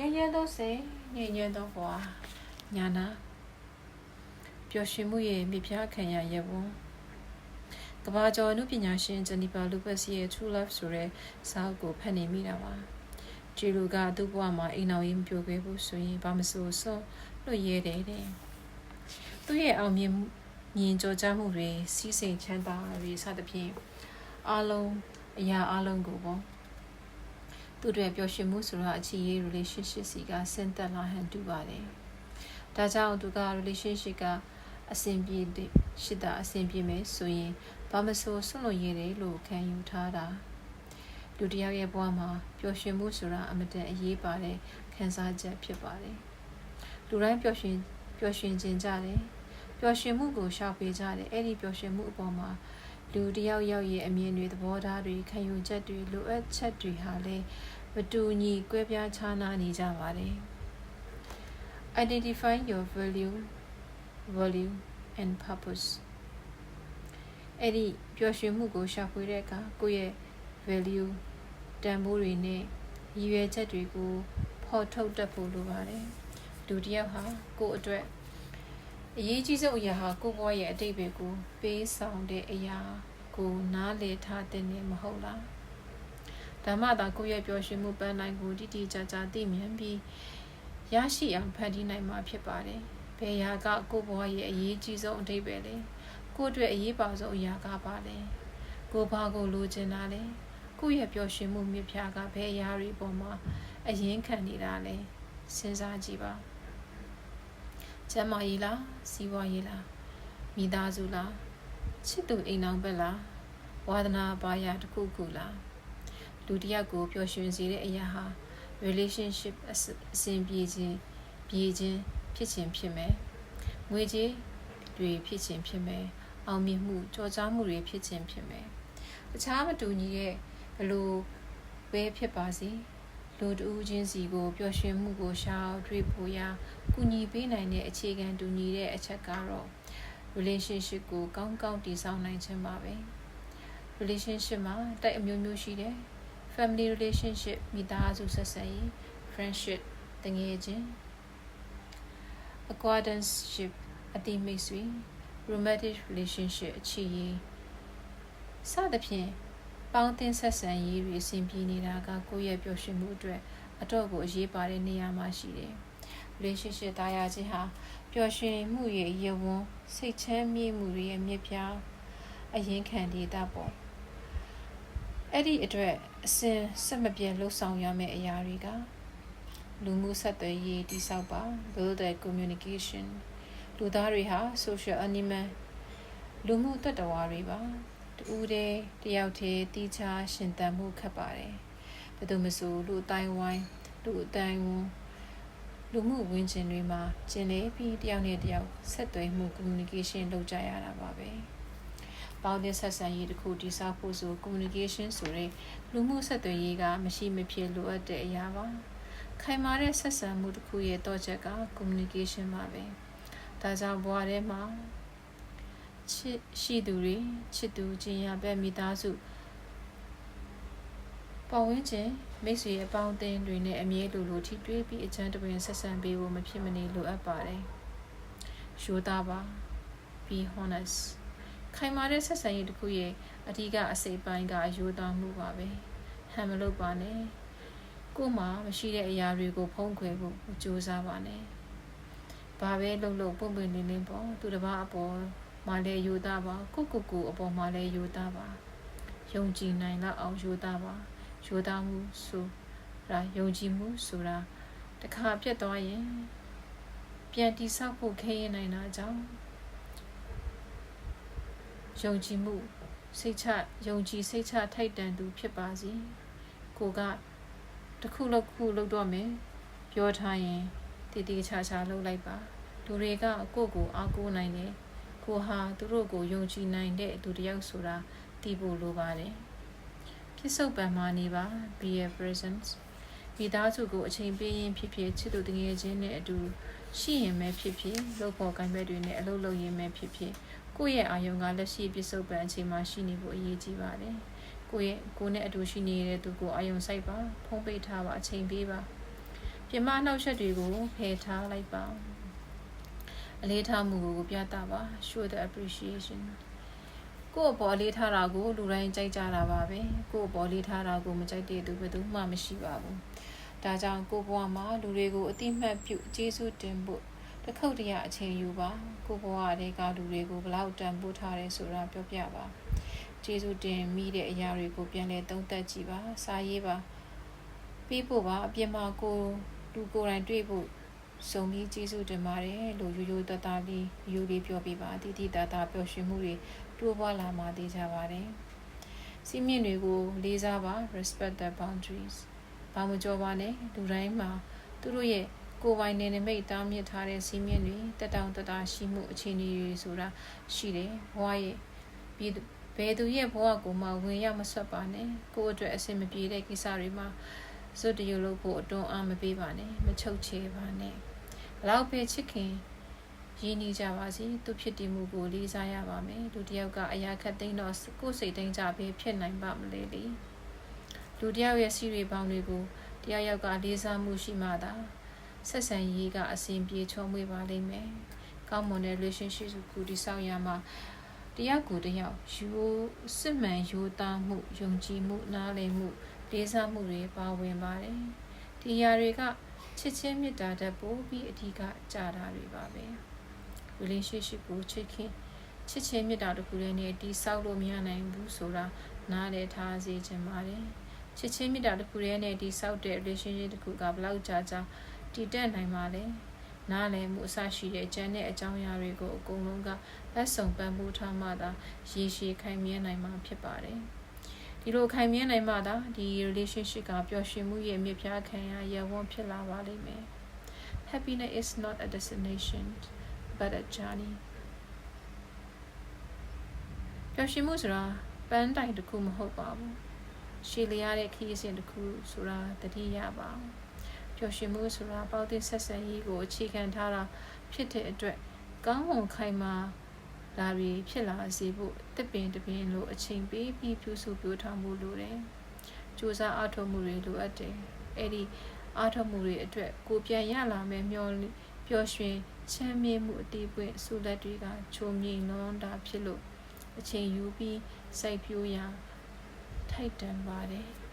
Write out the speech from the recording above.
ညဉ့်ညံ့သောစိတ်ညဉ့်ညံ့သောဘဝညာနာပျော်ရွှင်မှုရဲ့မြပြခံရရဝန်းကဘာကျော်အမှုပညာရှင်ဂျန်နီဖာလူပတ်စီရဲ့ True Love ဆိုတဲ့စာအုပ်ကိုဖတ်နေမိတာပါဂျီလူကသူ့ဘဝမှာအိမ်အောင်ရေးမပြိုခဲ့ဘူးဆိုရင်ဘာမဆိုစွန့်လွတ်ရဲတယ်တဲ့သူ့ရဲ့အောင်မြင်မြင်ကြောကြမှုတွေစီးစိမ်ချမ်းသာတွေစသဖြင့်အလုံးအရာအလုံးကိုပေါ့ သူတွေပျော်ရွှင်မှုဆိုတာအချစ်ရေး relationship စီကဆင့်သက်လာဟန်တူပါတယ်။ဒါကြောင့်သူက relationship ကအဆင်ပြေတဲ့ရှိတာအဆင်ပြေမယ်ဆိုရင်ဘာမဆိုဆွလို့ရတယ်လို့ခံယူထားတာလူတယောက်ရဲ့ဘဝမှာပျော်ရွှင်မှုဆိုတာအမတန်အရေးပါတဲ့ခံစားချက်ဖြစ်ပါတယ်။လူတိုင်းပျော်ရွှင်ပျော်ရွှင်ခြင်းကြတယ်။ပျော်ရွှင်မှုကိုရှောက်ပေးကြတယ်။အဲ့ဒီပျော်ရွှင်မှုအပေါ်မှာ လူတယောက်ယောက်ရဲ့အမြင်တွေသဘောထားတွေခံယူချက်တွေလိုအပ်ချက်တွေဟာလည်းမတူညီကွဲပြားခြားနားနေကြပါတယ် Identify your value value and purpose အဲ့ဒီပျော်ရွှင်မှုကိုရှာဖွေတဲ့အခါကိုယ့်ရဲ့ value တန်ဖိုးတွေနဲ့ရည်ရွယ်ချက်တွေကိုဖော်ထုတ်တတ်ဖို့လိုပါတယ်လူတစ်ယောက်ဟာကိုယ့်အတွက် အရေးကြီးဆုံးအရာဟာကိုယ့်ဘဝရဲ့အတိတ်ပဲကိုပေးဆောင်တဲ့အရာကိုနားလည်ထားတဲ့နေမဟုတ်လားဓမ္မသာကိုယ့်ရဲ့ပျော်ရွှင်မှုပန်းနိုင်ကိုတိတိကျကျသိမြင်ပြီးရရှိအောင်ဖန်တီးနိုင်မှာဖြစ်ပါတယ်။ဘယ်ရာကကိုယ့်ဘဝရဲ့အရေးကြီးဆုံးအတိတ်ပဲလေ။ကိုယ့်အတွက်အရေးပါဆုံးအရာကပါလဲ။ကိုဘာကိုလိုချင်တာလဲ။ကိုယ့်ရဲ့ပျော်ရွှင်မှုမြစ်ဖြားကဘယ်အရာတွေပေါ်မှာအရင်ခံနေတာလဲ။စဉ်းစားကြည့်ပါ။ ကျမ်းမာရေးလားစီးပွားရေးလားမိသားစုလားချစ်သူအိမ်အောင်ဘက်လားဝါသနာပါရတစ်ခုခုလားလူတစ်ယောက်ကိုပျော်ရွှင်စေတဲ့အရာဟာ relationship အစဉ်ပြေခြင်းပြေခြင်းဖြစ်ခြင်းဖြစ်မယ်ငွေကြေးတွေဖြစ်ခြင်းဖြစ်မယ်အောင်မြင်မှုကြော်ကြားမှုတွေဖြစ်ခြင်းဖြစ်မယ်တခြားမတူညီတဲ့ဘလို့ပဲဖြစ်ပါစေ လူတူချင်းစီကိုပျော်ရွှင်မှုကိုရှာတွေ့ဖို့ရာကူညီပေးနိုင်တဲ့အခြေခံတူညီတဲ့အချက်ကတော့ relationship ကိုကောင်းကောင်းတည်ဆောက်နိုင်ခြင်းပါပဲ relationship မှာတိုက်အမျိုးမျိုးရှိတယ် family relationship မိသားစုဆက်ဆံရေး friendship တငယ်ချင်း acquaintanceship အတိမိတ်ဆွေ romantic relationship အချစ်ရေးစသဖြင့် ပေါင်းသင်းဆက်ဆံရေးတွေအဆင်ပြေနေတာကကိုယ့်ရဲ့ပျော်ရွှင်မှုအတွက်အတော့ကိုအရေးပါတဲ့နေရာမှာရှိတယ် relationship တာယာခြင်းဟာပျော်ရွှင်မှုရဲ့ရဝန်းစိတ်ချမ်းမြေ့မှုတွေရဲ့မြစ်ပြားအရင်ခံဒေတာပေါ့အဲ့ဒီအတွက်အစဉ်ဆက်မပြတ်လှုပ်ဆောင်ရမယ့်အရာတွေကလူမှုဆက်သွယ်ရေးတိဆောက်ပါ build the communication လူသားတွေဟာ social animal လူမှုတ attva တွေပါ တူတဲ့တယောက်တည်းတီးခြားရှင်သန်မှုခက်ပါတယ်ဘယ်သူမဆိုလူအတိုင်းဝိုင်းလူအတိုင်းဝန်းလူမှုဝန်းကျင်တွေမှာကျင်လေပြီးတယောက်နဲ့တယောက်ဆက်သွယ်မှု communication လုပ်ကြရတာပါပဲ။ပေါင်းတဲ့ဆက်ဆံရေးတစ်ခုတည်ဆောက်ဖို့ဆို communication ဆိုတဲ့လူမှုဆက်သွယ်ရေးကမရှိမဖြစ်လိုအပ်တဲ့အရာပါခိုင်မာတဲ့ဆက်ဆံမှုတစ်ခုရဲ့တော့ချက်က communication ပါပဲဒါကြောင့်ဘဝထဲမှာ ချစ်ရှိသူတွေချစ်သူချင်းရပဲမိသားစုပတ်ဝန်းကျင်မိတ်ဆွေအပေါင်းအသင်းတွေနဲ့အမြဲလိုလိုထိတွေ့ပြီးအချမ်းတပင်ဆက်ဆံပေးဖို့မဖြစ်မနေလိုအပ်ပါတယ်။ရိုးသားပါ be honest ခိုင်မာတဲ့ဆက်ဆံရေးတစ်ခုရဲ့အဓိကအစိပ်ပိုင်းကအယိုးသားမှုပါပဲဟန်မလုပ်ပါနဲ့ကို့မှာမရှိတဲ့အရာတွေကိုဖုံးကွယ်ဖို့ကြိုးစားပါနဲ့ဘာပဲလုပ်လို့ပုံပွင့်နေနေပေါ့သူတစ်ပါးအပေါ် မှာလည်းယူသားပါကိုကိုကိုအပေါ်မှာလည်းယူသားပါယုံကြည်နိုင်တော့အောင်ယူသားပါယူသားမှုဆိုတာယုံကြည်မှုဆိုတာတခါပြတ်သွားရင်ပြန်တိဆောက်ဖို့ခဲရင်နိုင်တာကြောင့်ယုံကြည်မှုစိတ်ချယုံကြည်စိတ်ချထိုက်တန်သူဖြစ်ပါစေကိုကတခုလောက်ခုလောက်တော့မယ်ပြောထားရင်တည်တည်ချာချာလုပ်လိုက်ပါလူတွေကကိုယ့်ကိုအားကိုးနိုင်တယ် ကိုဟာသူတို့ကိုယုံကြည်နိုင်တဲ့သူတယောက်ဆိုတာသိဖို့လိုပါတယ်ပြစ္ဆုတ်ပံမှာနေပါ be a presence မိသားစုကိုအချိန်ပေးရင်ဖြစ်ဖြစ်ချစ်သူတငယ်ချင်းနဲ့အတူရှိရင်ပဲဖြစ်ဖြစ်လုပ်ဖို့ကံပဲတွေနဲ့အလုပ်လုပ်ရင်ပဲဖြစ်ဖြစ်ကိုယ့်ရဲ့အာယုံကလက်ရှိပြစ္ဆုတ်ပံအချိန်မှာရှိနေဖို့အရေးကြီးပါတယ်ကိုယ့်ရဲ့ကိုယ်နဲ့အတူရှိနေတဲ့သူကိုအာယုံစိုက်ပါဖုံးပိတ်ထားပါအချိန်ပေးပါပြမနှောက်ရက်တွေကိုဖယ်ထားလိုက်ပါ အလေးထားမှုကိုပြသပါ show the appreciation ကိုယ့်အပေါ်လေးထားတာကိုလူတိုင်းကြိုက်ကြတာပါပဲကိုယ့်အပေါ်လေးထားတာကိုမကြိုက်တဲ့သူဘယ်သူမှမရှိပါဘူးဒါကြောင့်ကိုယ့်ဘဝမှာလူတွေကိုအတိမတ်ပြုကျေးဇူးတင်ဖို့တစ်ခေါက်တရအချိန်ယူပါကိုယ့်ဘဝတွေကလူတွေကိုဘလောက်တန်ဖိုးထားတယ်ဆိုတာပြောပြပါကျေးဇူးတင်မိတဲ့အရာတွေကိုပြန်လည်သုံးသပ်ကြည့်ပါစာရေးပါပြီးဖို့ပါအပြင်မှာကိုလူကိုယ်တိုင်တွေ့ဖို့ စုံပြီးကျေးဇူးတင်ပါတယ်လို့ရိုးရိုးသားသားလေးရိုးလေးပြောပြပါတိတိတသားပျော်ရွှင်မှုတွေတိုးပွားလာမှသိကြပါတယ်စီးမြင့်တွေကိုလေးစားပါ respect the boundaries ဘာမှကြောပါနဲ့လူတိုင်းမှာသူတို့ရဲ့ကိုယ်ပိုင်နေနမိတ်တားမြစ်ထားတဲ့စီးမြင့်တွေတက်တောင်တတာရှိမှုအခြေအနေတွေဆိုတာရှိတယ်ဘဝရဲ့ပြီးဘယ်သူရဲ့ဘဝကိုမှဝင်ရောက်မဆွတ်ပါနဲ့ကိုယ့်အတွက်အဆင်မပြေတဲ့ကိစ္စတွေမှာစွတ်တရလို့ဖို့အတွန်းအားမပေးပါနဲ့မချုပ်ချယ်ပါနဲ့ ဘလောက်ပဲချစ်ခင်ရင်းနှီးကြပါစေသူဖြစ်တည်မှုကိုလေးစားရပါမယ်လူတစ်ယောက်ကအရာခတ်သိမ်းတော့ကိုယ်စိတ်တိုင်းကြပဲဖြစ်နိုင်ပါမလဲလေလူတစ်ယောက်ရဲ့စီရီပေါင်းတွေကိုတရားယောက်ကလေးစားမှုရှိမှသာဆက်ဆံရေးကအစဉ်ပြေချုံးမွေးပါလိမ့်မယ်ကောင်းမွန်တဲ့ relationship ကိုတည်ဆောက်ရမှာတရားကိုတယောက်ယူစစ်မှန်ယူသားမှုယုံကြည်မှုနားလည်မှုလေးစားမှုတွေပါဝင်ပါတယ်ဒီຢာတွေက ချစ်ချင်းမေတ္တာတက်ပို့ပြီးအဓိကကြတာတွေပါပဲ relationship ကိုချစ်ခင်ချစ်ချင်းမေတ္တာတခုတည်းနဲ့တိဆောက်လို့မရနိုင်ဘူးဆိုတာနားလည်ထားစေချင်ပါတယ်ချစ်ချင်းမေတ္တာတခုတည်းနဲ့တိဆောက်တဲ့ relationship တခုကဘယ်လောက်ကြာကြာတည်တက်နိုင်ပါလဲနားလည်မှုအဆရှိတဲ့ကျန်တဲ့အကြောင်းအရာတွေကိုအကုန်လုံးကလက်ဆောင်ပံ့ပိုးထားမှသာရေရှည်ခိုင်မြဲနိုင်မှာဖြစ်ပါတယ် ဒီလိုခိုင်မြဲနိုင်မှသာဒီ relationship ကပျော်ရွှင်မှုရဲ့မြစ်ပြားခံရရဝန်းဖြစ်လာပါလိမ့်မယ် Happiness is not a destination but a journey ပျော်ရွှင်မှုဆိုတာပန်းတိုင်တစ်ခုမဟုတ်ပါဘူးရှည်လျားတဲ့ခရီးစဉ်တစ်ခုဆိုတာတတိယပါပျော်ရွှင်မှုဆိုတာပေါတဲ့ဆက်ဆံရေးကိုအခြေခံထားတာဖြစ်တဲ့အတွက်ကောင်းမွန်ခိုင်မာ ဒါတွေဖြစ်လာစေဖို့တစ်ပင်တစ်ပင်လိုအချိန်ပေးပြီးပြုစုပြောထားမှုလိုတယ်။စူးစမ်းအားထုတ်မှုတွေလိုအပ်တယ်။အဲ့ဒီအားထုတ်မှုတွေအတွက်ကိုပြန်ရလာမယ်မျောပျော်ရွှင်ချမ်းမြေ့မှုအတိအပွင့်ဆုလက်တွေကချုံမြိန်လွန်တာဖြစ်လို့အချိန်ယူပြီးစိုက်ပျိုးရာထိုက်တန်ပါတယ်။